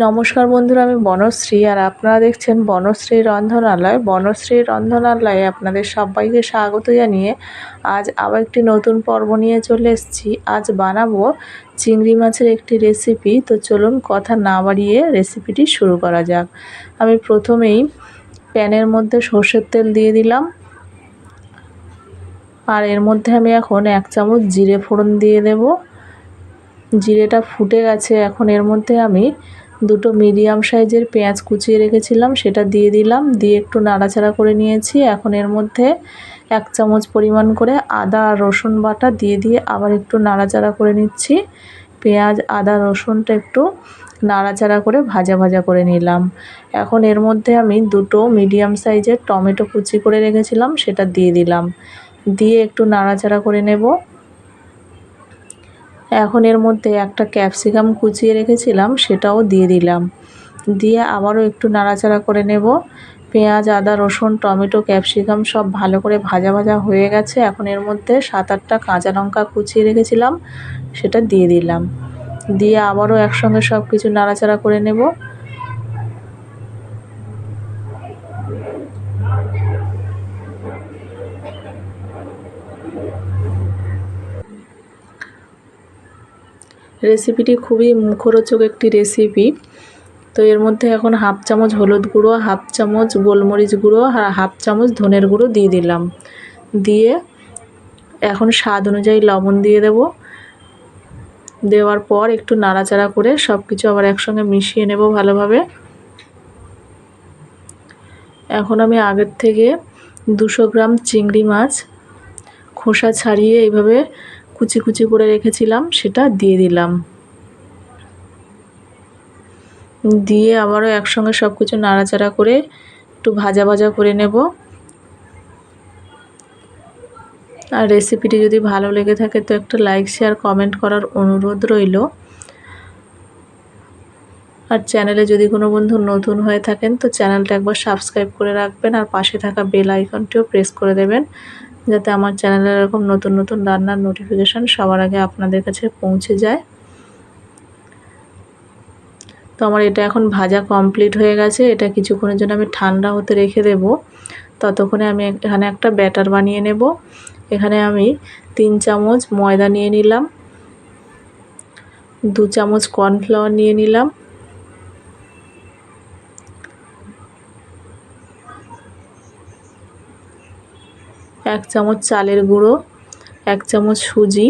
নমস্কার বন্ধুরা, আমি বনশ্রী আর আপনারা দেখছেন বনশ্রী রন্ধনালয়। বনশ্রী রন্ধনালয়ে আপনাদের সবাইকে স্বাগত জানিয়ে আজ আবার একটি নতুন পর্ব নিয়ে চলে এসেছি। আজ বানাবো চিংড়ি মাছের একটি রেসিপি তো চলুন কথা না বাড়িয়ে রেসিপিটি শুরু করা যাক। আমি প্রথমেই প্যানের মধ্যে সর্ষের তেল দিয়ে দিলাম। আর এর মধ্যে আমি এখন এক চামচ জিরে ফোড়ন দিয়ে দেব। জিরেটা ফুটে গেছে, এখন এর মধ্যে আমি দুটো মিডিয়াম সাইজের পেঁয়াজ কুচিয়ে রেখেছিলাম, সেটা দিয়ে দিলাম, দিয়ে একটু নাড়াচাড়া করে নিয়েছি। এখন এর মধ্যে এক চামচ পরিমাণ করে আদা আর রসুন বাটা দিয়ে দিয়ে আবার একটু নাড়াচাড়া করে নিচ্ছি। পেঁয়াজ, আদা, রসুনটা একটু নাড়াচাড়া করে ভাজা ভাজা করে নিলাম। এখন এর মধ্যে আমি দুটো মিডিয়াম সাইজের টমেটো কুচি করে রেখেছিলাম, সেটা দিয়ে দিলাম। দিয়ে একটু নাড়াচাড়া করে নেব। এখন এর মধ্যে একটা ক্যাপসিকাম কুচিয়ে রেখেছিলাম, সেটাও দিয়ে দিলাম। দিয়ে আবারও একটু নাড়াচাড়া করে নেব। পেঁয়াজ, আদা, রসুন, টমেটো, ক্যাপসিকাম সব ভালো করে ভাজা ভাজা হয়ে গেছে। এখন এর মধ্যে সাত আটটা কাঁচা লঙ্কা কুচিয়ে রেখেছিলাম, সেটা দিয়ে দিলাম। দিয়ে আবারও একসঙ্গে সব কিছু নাড়াচাড়া করে নেব। রেসিপিটি খুবই মুখরোচক একটি রেসিপি। তো এর মধ্যে এখন হাফ চামচ হলুদ গুঁড়ো, হাফ চামচ গোলমরিচ গুঁড়ো আর হাফ চামচ ধনের গুঁড়ো দিয়ে দিলাম। দিয়ে এখন স্বাদ অনুযায়ী লবণ দিয়ে দেব। দেওয়ার পর একটু নাড়াচাড়া করে সব কিছু আবার একসঙ্গে মিশিয়ে নেব ভালোভাবে। এখন আমি আগের থেকে দুশো গ্রাম চিংড়ি মাছ খোসা ছাড়িয়ে এইভাবে কুচি কুচি করে রেখেছিলাম, সেটা দিয়ে দিলাম। দিয়ে আবারও একসঙ্গে সব কিছু নাড়াচাড়া করে একটু ভাজা ভাজা করে নেব। আর রেসিপিটি যদি ভালো লেগে থাকে তো একটা লাইক, শেয়ার, কমেন্ট করার অনুরোধ রইল। আর চ্যানেলে যদি কোনো বন্ধু নতুন হয়ে থাকেন তো চ্যানেলটা একবার সাবস্ক্রাইব করে রাখবেন আর পাশে থাকা বেল আইকনটিও প্রেস করে দেবেন। যাতে আমার চ্যানেলের এরকম নতুন নতুন রান্নার নোটিফিকেশান সবার আগে আপনাদের কাছে পৌঁছে যায়। তো আমার এটা এখন ভাজা কমপ্লিট হয়ে গেছে। এটা কিছুক্ষণের জন্য আমি ঠান্ডা হতে রেখে দেব। ততক্ষণে আমি এখানে একটা ব্যাটার বানিয়ে নেব। এখানে আমি তিন চামচ ময়দা নিয়ে নিলাম। দু চামচ কর্নফ্লাওয়ার নিয়ে নিলাম। এক চামচ চালের গুঁড়ো, এক চামচ সুজি,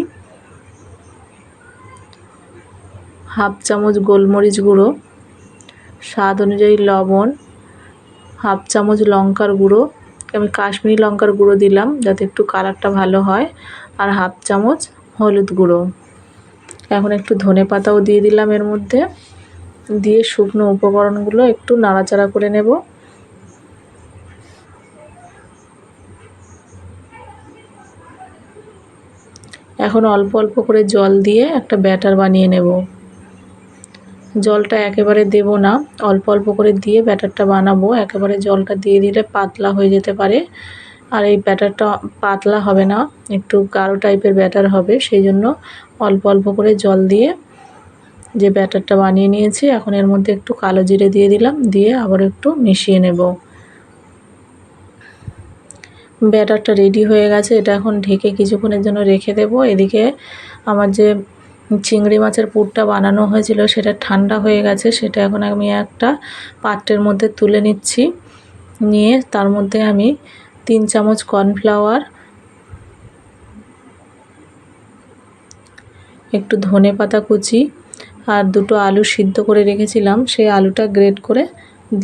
হাফ চামচ গোলমরিচ গুঁড়ো, স্বাদ অনুযায়ী লবণ, হাফ চামচ লঙ্কার গুঁড়ো। আমি কাশ্মীরি লঙ্কার গুঁড়ো দিলাম যাতে একটু কালারটা ভালো হয়। আর হাফ চামচ হলুদ গুঁড়ো। এখন একটু ধনে পাতাও দিয়ে দিলাম এর মধ্যে। দিয়ে শুকনো উপকরণগুলো একটু নাড়াচাড়া করে নেব। এখন অল্প অল্প করে জল দিয়ে একটা ব্যাটার বানিয়ে নেব। জলটা একেবারে দেব না, অল্প অল্প করে দিয়ে ব্যাটারটা বানাবো। একেবারে জলটা দিয়ে দিলে পাতলা হয়ে যেতে পারে। আর এই ব্যাটারটা পাতলা হবে না, একটু গাঢ় টাইপের ব্যাটার হবে। সেই জন্য অল্প অল্প করে জল দিয়ে যে ব্যাটারটা বানিয়ে নিয়েছি, এখন এর মধ্যে একটু কালো জিরে দিয়ে দিলাম, দিয়ে আবার একটু মিশিয়ে নেব। ব্যাটারটা রেডি হয়ে গেছে, এটা এখন ঢেকে কিছুক্ষণের জন্য রেখে দেব। এদিকে আমার যে চিংড়ি মাছের পুরটা বানানো হয়েছিল, সেটা ঠান্ডা হয়ে গেছে, সেটা এখন আমি একটা পাত্রের মধ্যে তুলে নিচ্ছি। নিয়ে তার মধ্যে আমি তিন চামচ কর্নফ্লাওয়ার, একটু ধনে পাতা কুচি আর দুটো আলু সিদ্ধ করে রেখেছিলাম, সেই আলুটা গ্রেট করে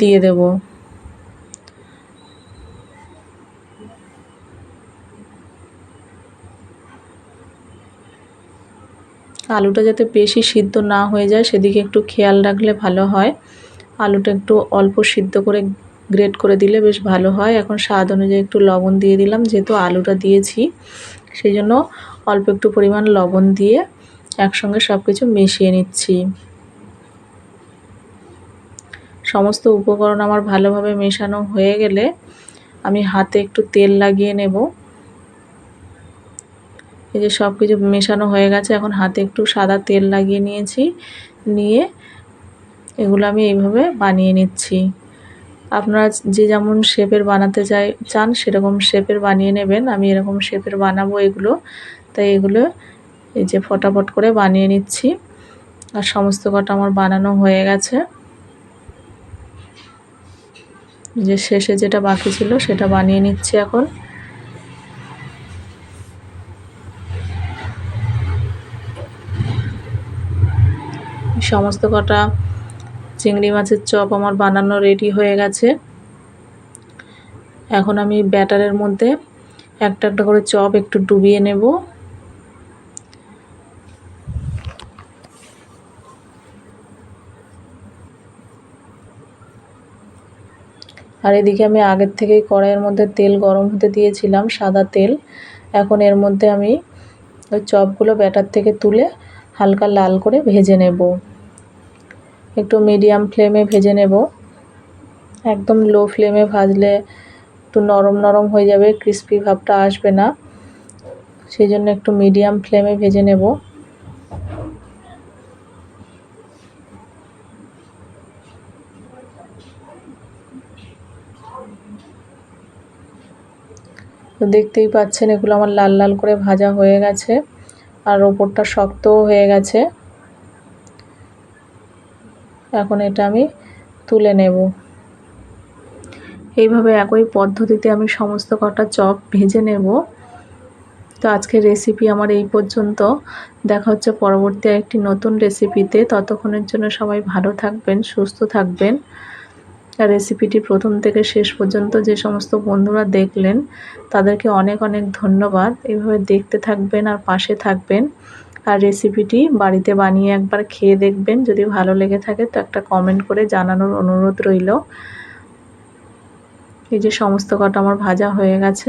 দিয়ে দেবো। আলুটা যাতে বেশি সিদ্ধ না হয়ে যায়, সেদিকে একটু খেয়াল রাখলে ভালো হয়। আলুটা একটু অল্প সিদ্ধ করে গ্রেট করে দিলে বেশ ভালো হয়। এখন স্বাদ অনুযায়ী একটু লবণ দিয়ে দিলাম, যেহেতু আলুটা দিয়েছি। সেই জন্য অল্প একটু পরিমাণ লবণ দিয়ে একসঙ্গে সব কিছু মিশিয়ে নিচ্ছি। সমস্ত উপকরণ আমার ভালোভাবে মেশানো হয়ে গেলে আমি হাতে একটু তেল লাগিয়ে নেব। এই যে সব কিছু মেশানো হয়ে গেছে, এখন হাতে একটু সাদা তেল লাগিয়ে নিয়েছি, নিয়ে এগুলো আমি এইভাবে বানিয়ে নিচ্ছি। আপনারা যে যেমন শেপের বানাতে চাই, চান সেরকম শেপের বানিয়ে নেবেন। আমি এরকম শেপের বানাবো এগুলো, তাই এগুলো এই যে ফটাফট করে বানিয়ে নিচ্ছি। আর সমস্ত কটা আমার বানানো হয়ে গেছে। যে শেষে যেটা বাকি ছিল সেটা বানিয়ে নিচ্ছি এখন। সমস্ত কটা চিংড়ি মাছের চপ আমার বানানো রেডি হয়ে গেছে। এখন আমি ব্যাটারের মধ্যে একটা একটা করে চপ একটু ডুবিয়ে নেব। আর এদিকে আমি আগের থেকেই কড়াইয়ের মধ্যে তেল গরম হতে দিয়েছিলাম, সাদা তেল। এখন এর মধ্যে আমি ওই চপগুলো ব্যাটার থেকে তুলে হালকা লাল করে ভেজে নেব। একটু মিডিয়াম ফ্লেমে ভেজে নেব। একদম লো ফ্লেমে ভাজলে একটু নরম নরম হয়ে যাবে ক্রিস্পি ভাবটা আসবে না। সেই জন্য একটু মিডিয়াম ফ্লেমে ভেজে নেব। দেখতেই পাচ্ছেন এগুলো আমার লাল লাল করে ভাজা হয়ে গেছে, আর ওপরটা শক্তও হয়ে গেছে। এখন এটা আমি তুলে নেব। এইভাবে একই পদ্ধতিতে আমি সমস্ত কটা চপ ভেজে নেব। তো আজকের রেসিপি আমার এই পর্যন্ত। দেখা হচ্ছে পরবর্তী একটি নতুন রেসিপিতে ততক্ষণের জন্য সবাই ভালো থাকবেন, সুস্থ থাকবেন। রেসিপিটি প্রথম থেকে শেষ পর্যন্ত যে সমস্ত বন্ধুরা দেখলেন, তাদেরকে অনেক অনেক ধন্যবাদ। এইভাবে দেখতে থাকবেন আর পাশে থাকবেন। আর রেসিপিটি বাড়িতে বানিয়ে একবার খেয়ে দেখবেন। যদি ভালো লেগে থাকে তো একটা কমেন্ট করে জানানোর অনুরোধ রইল। এই যে সমস্ত কটা আমার ভাজা হয়ে গেছে।